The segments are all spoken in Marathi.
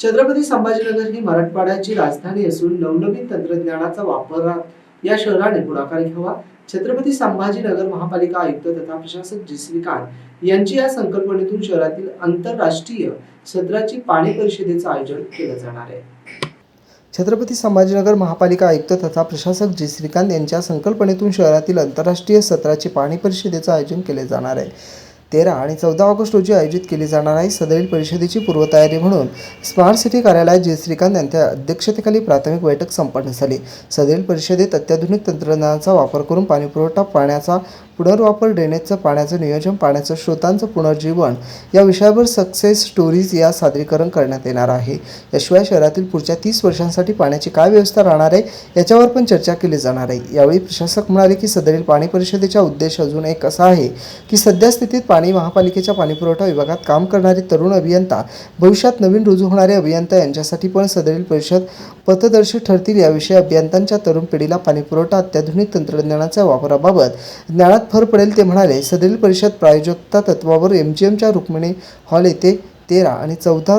छत्रपती संभाजीनगर ही मराठवाड्याची राजधानी असून नवनवीन तंत्रज्ञानाचा वापरात या शहराने पुढाकार घ्यावा. छत्रपती संभाजीनगर महापालिका आयुक्त तथा प्रशासक जी श्रीकांत यांची या संकल्पनेतून शहरातील आंतरराष्ट्रीय सत्राची पाणी परिषदेचं आयोजन केलं जाणार आहे. छत्रपती संभाजीनगर महापालिका आयुक्त तथा प्रशासक जी श्रीकांत यांच्या संकल्पनेतून शहरातील आंतरराष्ट्रीय सत्राची पाणी परिषदेचं आयोजन केले जाणार आहे. तेरा आणि चौदा ऑगस्ट रोजी आयोजित केली जाणार आहे सदरील परिषदेची पूर्वतयारी म्हणून. स्मार्ट सिटी कार्यालयात जे श्रीकांत यांच्या अध्यक्षतेखाली प्राथमिक बैठक संपन्न झाली. सदरील परिषदेत अत्याधुनिक तंत्रज्ञानाचा वापर करून पाणीपुरवठा पाण्याचा पुनर्वापर ड्रेनेजचं पाण्याचं नियोजन पाण्याचं स्रोतांचं पुनर्जीवन या विषयावर सक्सेस स्टोरीज या सादरीकरण करण्यात येणार आहे. याशिवाय शहरातील पुढच्या तीस वर्षांसाठी पाण्याची काय व्यवस्था राहणार आहे याच्यावर पण चर्चा केली जाणार आहे. यावेळी प्रशासक म्हणाले की सदरील पाणी परिषदेचा उद्देश अजून एक असा आहे की सध्या स्थितीत पाणी आणि महापालिकेच्या पाणीपुरवठा विभागात काम करणारे तरुण अभियंता भविष्यात नवीन रुजू होणारे अभियंता यांच्यासाठी पण सदरील परिषद पथदर्शी ठरतील याविषयी अभियंत्यांच्या तरुण पिढीला पाणीपुरवठा अत्याधुनिक तंत्रज्ञानाच्या वापराबाबत ज्ञानात भर पडेल ते म्हणाले. सदरील परिषद प्रायोजकता तत्वावर एम जी एमच्या रुक्मिणी हॉल येथे तेरा आणि चौदा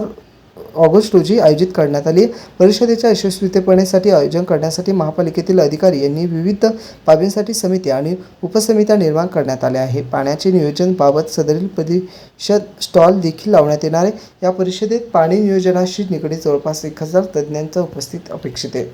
ऑगस्ट रोजी आयोजित करण्यात आली. परिषदेच्या यशस्वीतेपणेसाठी आयोजन करण्यासाठी महापालिकेतील अधिकारी यांनी विविध बाबींसाठी समिती आणि उपसमित्या निर्माण करण्यात आल्या आहे पाण्याचे नियोजनबाबत सदरील परिषद स्टॉल देखील लावण्यात येणार आहे. या परिषदेत पाणी नियोजनाशी निगडीत जवळपास एक हजार तज्ज्ञांचा उपस्थित अपेक्षित आहे.